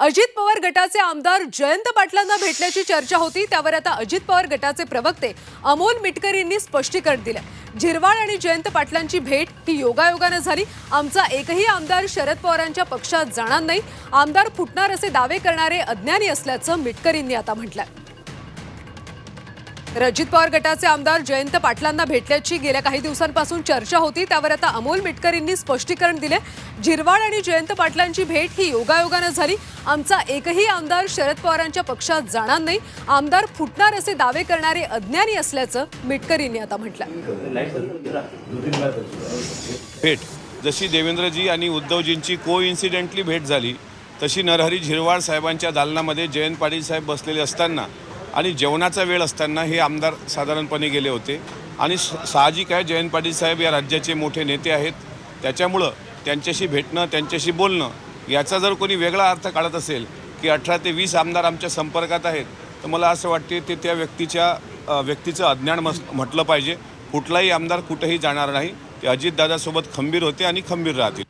अजित पवार गटाचे आमदार जयंत पाटलांना भेटण्याची चर्चा होती. त्यावर आता अजित पवार गटाचे प्रवक्ते अमोल मिटकर यांनी स्पष्टीकरण दिलं. झिरवाळ आणि जयंत पाटलांची भेट ही योगायोगानं झाली. आमचा एकही आमदार शरद पवारांच्या पक्षात जाणार नाही. आमदार फुटणार असे दावे करणारे अज्ञानी असल्याचं मिटकरींनी आता आता आहे रजित पवार गटाचे आमदार जयंत पाटलांना भेटल्याची गेल्या काही दिवसांपासून चर्चा होती. त्यावर आता अमोल मिटकरींनी स्पष्टीकरण दिले. झिरवाळ आणि जयंत पाटलांची भेट ही योगायोगानं झाली. आमचा एकही आमदार शरद पवारांच्या पक्षात जाणार नाही. आमदार फुटणार असे दावे करणारे अज्ञानी असल्याचं मिटकरींनी आता म्हटलं. भेट. जशी देवेंद्रजी आणि उद्धवजींची को इन्सिडेंटली भेट झाली तशी नरहरी झिरवाळ साहेबांच्या दालनामध्ये जयंत पाटील साहेब बसलेले असताना आणि जेवणाचा वेळ असताना हे आमदार साधारणपणे गेले होते. आणि साहजिक आहे जयंत पाटील साहेब या राज्याचे मोठे नेते आहेत. त्याच्यामुळं त्यांच्याशी भेटणं त्यांच्याशी बोलणं याचा जर कोणी वेगळा अर्थ काढत असेल की अठरा ते वीस आमदार आमच्या संपर्कात आहेत तर मला असं वाटते ते त्या व्यक्तीच्या व्यक्तीचं अज्ञान मस म्हटलं पाहिजे. कुठलाही आमदार कुठेही जाणार नाही. ते अजितदादासोबत खंबीर होते आणि खंबीर राहतील.